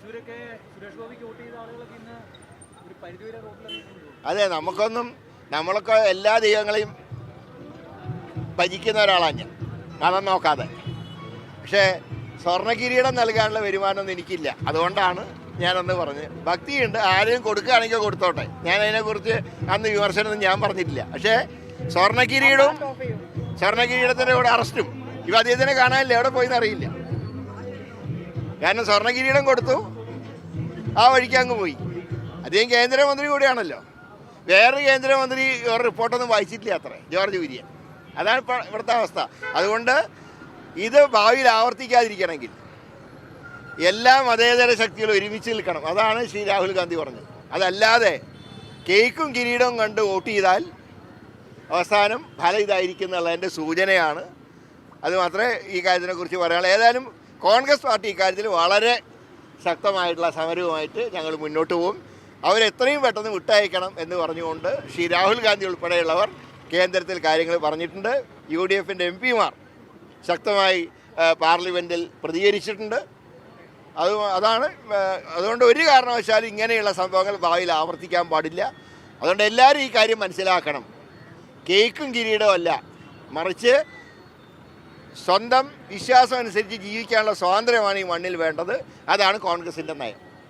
തൃശ്ശൂരൊക്കെ സുരേഷ് ഗോപിക്ക് വോട്ട് ചെയ്ത ആളുകളൊക്കെ ഇന്ന് ഒരു പരിധിവരെ റോഡിലിറങ്ങിയിട്ടുണ്ട് അതെ നമുക്കൊന്നും നമ്മളൊക്കെ എല്ലാ ദൈവങ്ങളെയും ഭജിക്കുന്ന ഒരാളാണ് ഞാൻ. മതം നോക്കാതെ. പക്ഷേ സ്വർണ കിരീടം നൽകാനുള്ള വരുമാനമൊന്നും എനിക്കില്ല. അതുകൊണ്ടാണ് ഞാനന്ന് പറഞ്ഞ് ഭക്തിയുണ്ട് ആരെയും കൊടുക്കുകയാണെങ്കിൽ കൊടുത്തോട്ടെ. ഞാൻ അതിനെക്കുറിച്ച് അന്ന് വിമർശനമൊന്നും ഞാൻ പറഞ്ഞിട്ടില്ല. പക്ഷേ സ്വർണ കിരീടവും സ്വർണ കിരീടത്തിന്റെ കൂടെ അറസ്റ്റും. ഇവ അദ്ദേഹത്തിനെ കാണാനില്ല എവിടെ പോയി അറിയില്ല. കാരണം സ്വർണ കിരീടം കൊടുത്തു. ആ വഴിക്ക് അങ്ങ് പോയി. അദ്ദേഹം കേന്ദ്രമന്ത്രി കൂടിയാണല്ലോ. വേറെ കേന്ദ്രമന്ത്രി ഒരു റിപ്പോർട്ടൊന്നും വായിച്ചിട്ടില്ല അത്രേ. ജോർജ് കുര്യൻ. അതാണ് ഇവിടുത്തെ അവസ്ഥ. അതുകൊണ്ട് ഇത് ഭാവിയിൽ ആവർത്തിക്കാതിരിക്കണമെങ്കിൽ എല്ലാ മതേതര ശക്തികളും ഒരുമിച്ച് നിൽക്കണം. അതാണ് ശ്രീ രാഹുൽ ഗാന്ധി പറഞ്ഞത്. അതല്ലാതെ കേക്കും കിരീടവും കണ്ട് വോട്ട് ചെയ്താൽ അവസാനം ഫലം ഇതായിരിക്കും എന്നുള്ളതിന്റെ സൂചനയാണ്. അതുമാത്രമേ ഈ കാര്യത്തിനെക്കുറിച്ച് പറയാനുള്ളൂ. ഏതായാലും കോൺഗ്രസ് പാർട്ടി ഇക്കാര്യത്തിൽ വളരെ ശക്തമായിട്ടുള്ള സമരവുമായിട്ട് ഞങ്ങൾ മുന്നോട്ട് പോകും. അവരെത്രയും പെട്ടെന്ന് വിട്ടയക്കണം എന്ന് പറഞ്ഞുകൊണ്ട് ശ്രീ രാഹുൽ ഗാന്ധി ഉൾപ്പെടെയുള്ളവർ കേന്ദ്രത്തിൽ കാര്യങ്ങൾ പറഞ്ഞിട്ടുണ്ട്. യു ഡി എഫിന്റെ എം പിമാർ ശക്തമായി പാർലമെന്റിൽ പ്രതികരിച്ചിട്ടുണ്ട്. അത് അതാണ് അതുകൊണ്ട് ഒരു കാരണവശാലും ഇങ്ങനെയുള്ള സംഭവങ്ങൾ ഭാവിയിൽ ആവർത്തിക്കാൻ പാടില്ല. അതുകൊണ്ട് എല്ലാവരും ഈ കാര്യം മനസ്സിലാക്കണം. കേക്കും കിരീടവും അല്ല. മറിച്ച് സ്വന്തം വിശ്വാസം അനുസരിച്ച് ജീവിക്കാനുള്ള സ്വാതന്ത്ര്യമാണ് ഈ മണ്ണിൽ വേണ്ടത്. അതാണ് കോൺഗ്രസിന്റെ നയം.